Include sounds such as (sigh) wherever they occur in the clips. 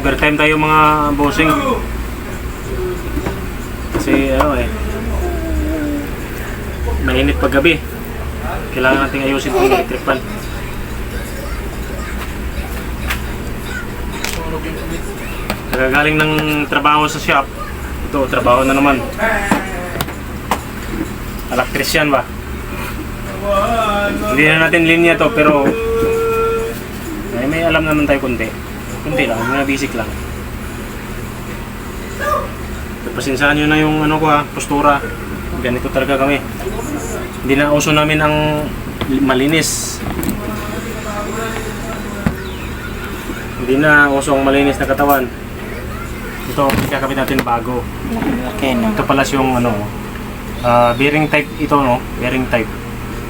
Overtime tayo mga bossing. Kasi ano eh. Mainit pag gabi. Kailangan nating ayusin itong electric fan. Nagagaling ng trabaho sa shop. Ito, trabaho na naman. Electrician ba? Hindi na natin linya to pero ay, may alam naman tayo kunti. Kunti lang, mga basic lang. Pasinsahan nyo na yung ano ko ha, postura. Ganito talaga kami. Hindi na uso namin ang malinis. Hindi na uso ang malinis na katawan. Ito, ikakabit natin bago. No. Ito pala yung ano, ah, bearing type ito no, bearing type.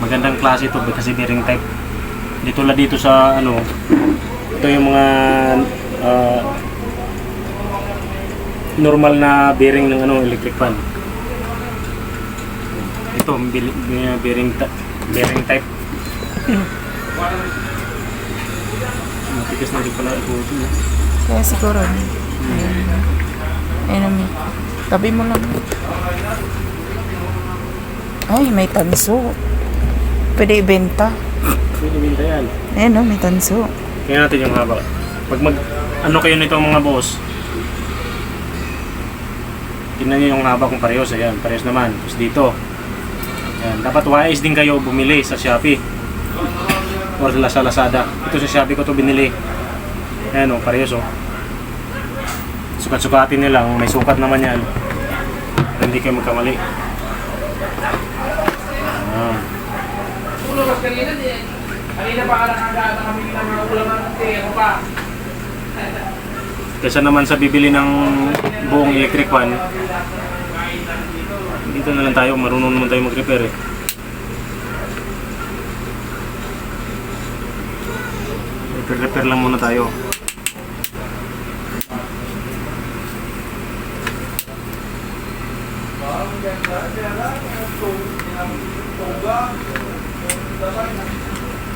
Magandang klase ito kasi bearing type. Dito la dito sa ano, ito yung mga ah, normal na bearing ng ano electric fan. Ito bil- bearing bearing type. Matigas na rin pala ito. Kaya siguro. Ayun. Ayun naman. Tabi mo lang. Ay, may tanso. Pwede ibenta. Pwede binta yan. Ayun no, may tanso. Kaya natin yung haba. Pag mag, ano kayo nito mga boss, tingnan nyo yung haba kung parehos. Ayan, parehos naman. Tapos dito. Ayan, dapat wise din kayo bumili sa Shopee. Or sa Lazada. Ito sa Shopee ko to binili. Ayan o, parehos o. Sukat-sukatin nyo lang. May sukat naman yan. Para hindi kayo magkamali. Ayan. Kanina pa ka nakagata kami ng mga ulam ng ako pa. (laughs) Kesa naman sa bibili ng buong electric fan, dito na lang tayo, marunong naman tayo mag-repair eh. Repair-repair lang muna tayo.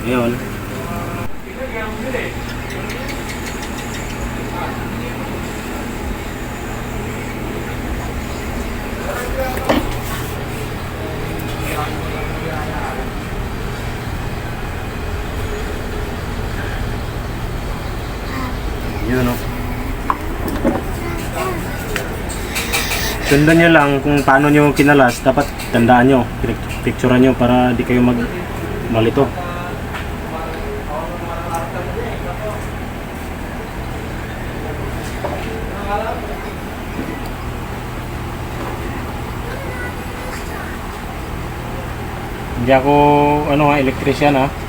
Ayun. Yun o. Sundan nyo lang kung paano nyo kinalas. Dapat tandaan nyo. Picturean nyo para di kayo mag malito. Hindi ako ano ha, electrician ha.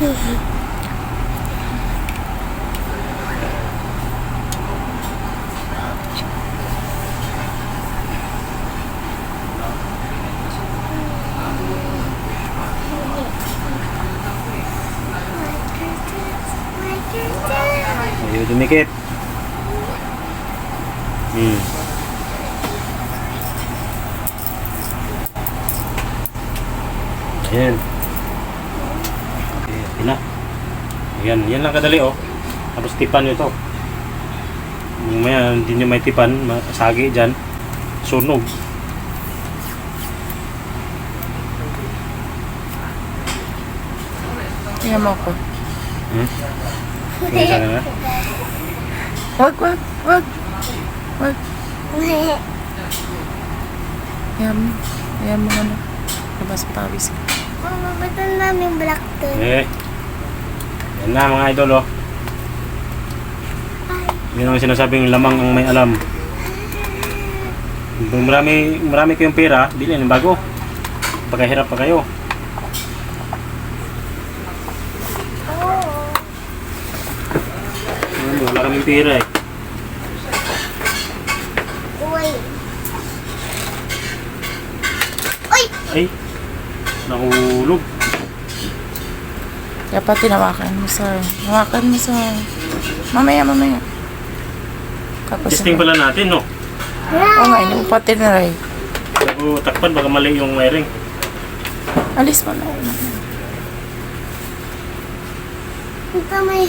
Ayaw dumikit. Hmm. Ayan. Ayan, yan lang kadali oh. Tapos tipan nyo ito. Mamaya, hindi nyo may tipan, masagi dyan. Sunog. Tingnan mo ako. Hmm? May isa na? Wag, wag, wag. Wag. Ayan mo. Ayan mo ano. Labas pawis. Mama, ba't ang daming black doon? Eh. Yan na mga idol oh. Yun ang sinasabing lamang ang may alam. Kung marami, marami kayong pera, bilhin ng bago. Pagkahirap pa kayo. Ano, wala kaming pera eh. Ay, nahulog. Dapat tinawakan mo sa... Hawakan mo sa... Mamaya, mamaya. Tapos Testing pala natin, no? Oo nga, hindi mo pa tinaray. Bago takpan, baka mali yung wiring. Alis mo na. Ito (laughs) may...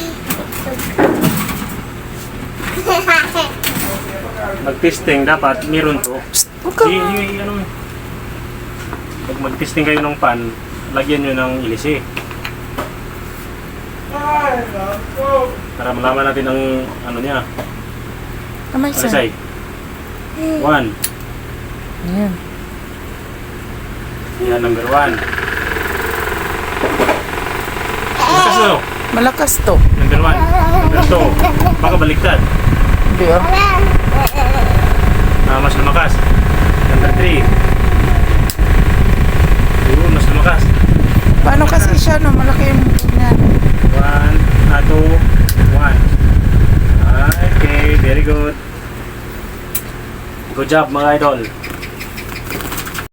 Mag-testing, dapat meron to. Huwag ka pag mag-testing kayo ng pan, lagyan nyo ng ilisi. Para malaman natin ang ano niya. Kamay sa. Alisay. One. Ayan. Yan, number one. Malakas to. Malakas to. Number one. Number two. Baka baliktad. Hindi ah. Ah, mas lumakas. Number three. Oo, mas lumakas. Paano kasi siya, no? Malaki yung... Na. 1, uh, 2, 1. Okay, very good. Good job mga idol.